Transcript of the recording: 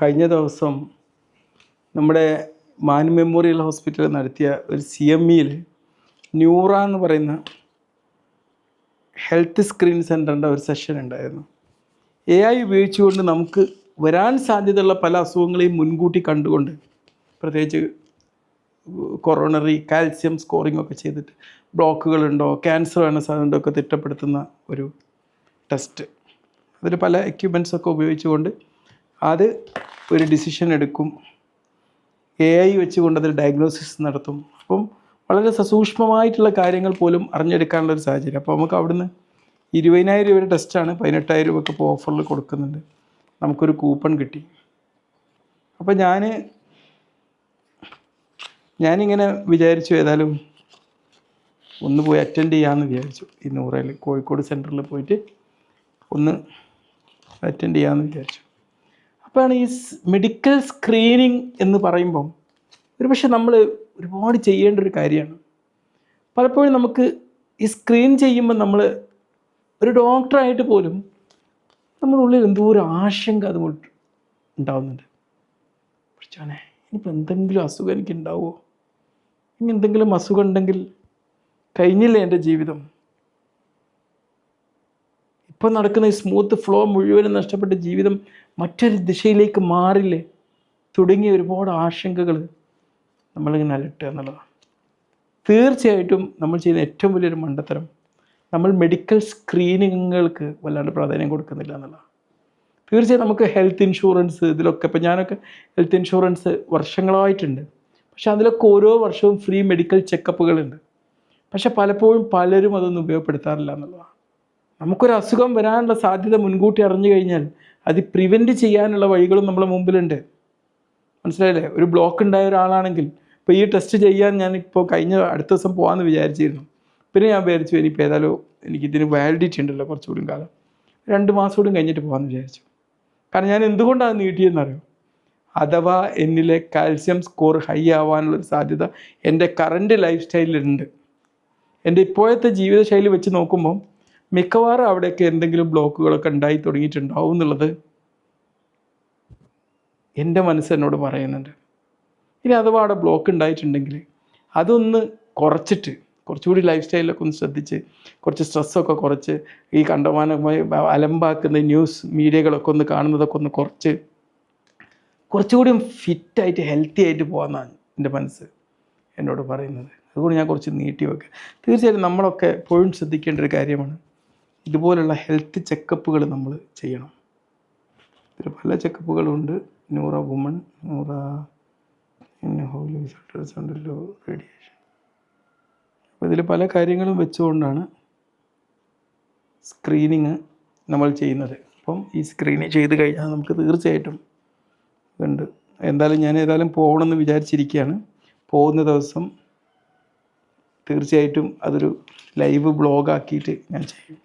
കഴിഞ്ഞ ദിവസം നമ്മുടെ മാൻ മെമ്മോറിയൽ ഹോസ്പിറ്റലിൽ നടത്തിയ ഒരു സി എം ഇയിൽ ന്യൂറ എന്ന് പറയുന്ന ഹെൽത്ത് സ്ക്രീൻ സെന്ററിന്റെ ഒരു സെഷൻ ഉണ്ടായിരുന്നു. എ ഐ ഉപയോഗിച്ചുകൊണ്ട് നമുക്ക് വരാൻ സാധ്യതയുള്ള പല അസുഖങ്ങളെയും മുൻകൂട്ടി കണ്ടുകൊണ്ട് പ്രത്യേകിച്ച് കൊറോണറി കാൽസ്യം സ്കോറിംഗ് ഒക്കെ ചെയ്തിട്ട് ബ്ലോക്കുകളുണ്ടോ ക്യാൻസർ വേണ സാധ്യതയുണ്ടോ ഒക്കെ തിട്ടപ്പെടുത്തുന്ന ഒരു ടെസ്റ്റ്. അതിൽ പല എക്യുപ്മെന്റ്സ് ഒക്കെ ഉപയോഗിച്ചുകൊണ്ട് അത് ഒരു ഡിസിഷൻ എടുക്കും. എ ഐ വെച്ചുകൊണ്ട് അതിൽ ഡയഗ്നോസിസ് നടത്തും. അപ്പം വളരെ സസൂക്ഷ്മമായിട്ടുള്ള കാര്യങ്ങൾ പോലും അറിഞ്ഞെടുക്കാനുള്ള ഒരു സാഹചര്യം. അപ്പോൾ നമുക്ക് അവിടുന്ന് ഇരുപതിനായിരം രൂപയുടെ ടെസ്റ്റാണ് പതിനെട്ടായിരം രൂപയ്ക്ക് ഇപ്പോൾ ഓഫറിൽ കൊടുക്കുന്നുണ്ട്. നമുക്കൊരു കൂപ്പൺ കിട്ടി. അപ്പോൾ ഞാൻ ഞാനിങ്ങനെ വിചാരിച്ചു ഏതായാലും ഒന്ന് പോയി അറ്റൻഡ് ചെയ്യാമെന്ന് വിചാരിച്ചു. ഈ നൂറയിൽ കോഴിക്കോട് സെന്ററിൽ പോയിട്ട് ഒന്ന് അറ്റൻഡ് ചെയ്യാമെന്ന് വിചാരിച്ചു. അപ്പോഴാണ് ഈ മെഡിക്കൽ സ്ക്രീനിങ് എന്ന് പറയുമ്പം ഒരു പക്ഷെ നമ്മൾ ഒരുപാട് ചെയ്യേണ്ട ഒരു കാര്യമാണ്. പലപ്പോഴും നമുക്ക് ഈ സ്ക്രീൻ ചെയ്യുമ്പോൾ നമ്മൾ ഒരു ഡോക്ടറായിട്ട് പോലും നമ്മുടെ ഉള്ളിൽ എന്തോ ഒരു ആശങ്ക അതുകൊണ്ട് ഉണ്ടാവുന്നുണ്ട്. പഠിച്ചോനെ ഇനിയിപ്പോൾ എന്തെങ്കിലും അസുഖം എനിക്ക് ഉണ്ടാവുമോ? ഇനി എന്തെങ്കിലും അസുഖം ഉണ്ടെങ്കിൽ കഴിഞ്ഞില്ലേ എന്റെ ജീവിതം? ഇപ്പം നടക്കുന്ന ഈ സ്മൂത്ത് ഫ്ലോ മുഴുവനും നഷ്ടപ്പെട്ട ജീവിതം മറ്റൊരു ദിശയിലേക്ക് മാറില്ലേ തുടങ്ങിയ ഒരുപാട് ആശങ്കകൾ നമ്മളിങ്ങനെ അലട്ടുക എന്നുള്ളതാണ്. തീർച്ചയായിട്ടും നമ്മൾ ചെയ്യുന്ന ഏറ്റവും വലിയൊരു മണ്ടത്തരം നമ്മൾ മെഡിക്കൽ സ്ക്രീനിങ്ങുകൾക്ക് വല്ലാണ്ട് പ്രാധാന്യം കൊടുക്കുന്നില്ല എന്നുള്ളതാണ്. തീർച്ചയായും നമുക്ക് ഹെൽത്ത് ഇൻഷുറൻസ് ഇതിലൊക്കെ ഇപ്പം ഞാനൊക്കെ ഹെൽത്ത് ഇൻഷുറൻസ് വർഷങ്ങളായിട്ടുണ്ട്. പക്ഷേ അതിലൊക്കെ ഓരോ വർഷവും ഫ്രീ മെഡിക്കൽ ചെക്കപ്പുകളുണ്ട് പക്ഷെ പലപ്പോഴും പലരും അതൊന്നും ഉപയോഗപ്പെടുത്താറില്ല എന്നുള്ളതാണ്. നമുക്കൊരു അസുഖം വരാനുള്ള സാധ്യത മുൻകൂട്ടി അറിഞ്ഞു കഴിഞ്ഞാൽ അത് പ്രിവെന്റ് ചെയ്യാനുള്ള വഴികളും നമ്മുടെ മുമ്പിലുണ്ട്. മനസ്സിലായില്ലേ? ഒരു ബ്ലോക്ക് ഉണ്ടായ ഒരാളാണെങ്കിൽ ഇപ്പോൾ ഈ ടെസ്റ്റ് ചെയ്യാൻ ഞാനിപ്പോൾ കഴിഞ്ഞ അടുത്ത ദിവസം പോകാമെന്ന് വിചാരിച്ചിരുന്നു. പിന്നെ ഞാൻ വിചാരിച്ചു ഇനിയിപ്പോൾ ഏതായാലും എനിക്കിതിന് വാലിഡിറ്റി ഉണ്ടല്ലോ കുറച്ചുകൂടി കാലം. രണ്ട് മാസം കൂടി കഴിഞ്ഞിട്ട് പോകാമെന്ന് വിചാരിച്ചു. കാരണം ഞാൻ എന്തുകൊണ്ടാണ് നീട്ടിയെന്നറിയോ? അഥവാ എന്നിലെ കാൽസ്യം സ്കോർ ഹൈ ആവാനുള്ളൊരു സാധ്യത എന്റെ കറണ്ട് ലൈഫ് സ്റ്റൈലിലുണ്ട് എന്റെ ഇപ്പോഴത്തെ ജീവിതശൈലി വെച്ച് നോക്കുമ്പോൾ മിക്കവാറും അവിടെയൊക്കെ എന്തെങ്കിലും ബ്ലോക്കുകളൊക്കെ ഉണ്ടായി തുടങ്ങിയിട്ടുണ്ടാവും എന്നുള്ളത് എന്റെ മനസ്സെന്നോട് പറയുന്നുണ്ട്. ഇനി അഥവാ അവിടെ ബ്ലോക്ക് ഉണ്ടായിട്ടുണ്ടെങ്കിൽ അതൊന്ന് കുറച്ചിട്ട് കുറച്ചുകൂടി ലൈഫ് സ്റ്റൈലൊക്കെ ഒന്ന് ശ്രദ്ധിച്ച് കുറച്ച് സ്ട്രെസ്സൊക്കെ കുറച്ച് ഈ കണ്ടമാനമായി അലമ്പാക്കുന്ന ന്യൂസ് മീഡിയകളൊക്കെ ഒന്ന് കാണുന്നതൊക്കെ ഒന്ന് കുറച്ച് കുറച്ചുകൂടി ഫിറ്റായിട്ട് ഹെൽത്തി ആയിട്ട് പോകാമെന്നാണ് എന്റെ മനസ്സ് എന്നോട് പറയുന്നത്. അതുകൊണ്ട് ഞാൻ കുറച്ച് നീട്ടി വെക്കുക. തീർച്ചയായിട്ടും നമ്മളൊക്കെ എപ്പോഴും ശ്രദ്ധിക്കേണ്ട ഒരു കാര്യമാണ് ഇതുപോലുള്ള ഹെൽത്ത് ചെക്കപ്പുകൾ നമ്മൾ ചെയ്യണം. ഇതിൽ പല ചെക്കപ്പുകളുണ്ട് ന്യൂറോ വുമൺ ന്യൂറ റിസൾട്ടേഴ്സ് ഉണ്ടല്ലോ റേഡിയേഷൻ അപ്പോൾ ഇതിൽ പല കാര്യങ്ങളും വെച്ചുകൊണ്ടാണ് സ്ക്രീനിങ് നമ്മൾ ചെയ്യുന്നത്. അപ്പം ഈ സ്ക്രീനിങ് ചെയ്ത് കഴിഞ്ഞാൽ നമുക്ക് തീർച്ചയായിട്ടും ഉണ്ട് എന്തായാലും ഞാൻ ഏതായാലും പോകണമെന്ന് വിചാരിച്ചിരിക്കുകയാണ്. പോകുന്ന ദിവസം തീർച്ചയായിട്ടും അതൊരു ലൈവ് ബ്ലോഗാക്കിയിട്ട് ഞാൻ ചെയ്യും.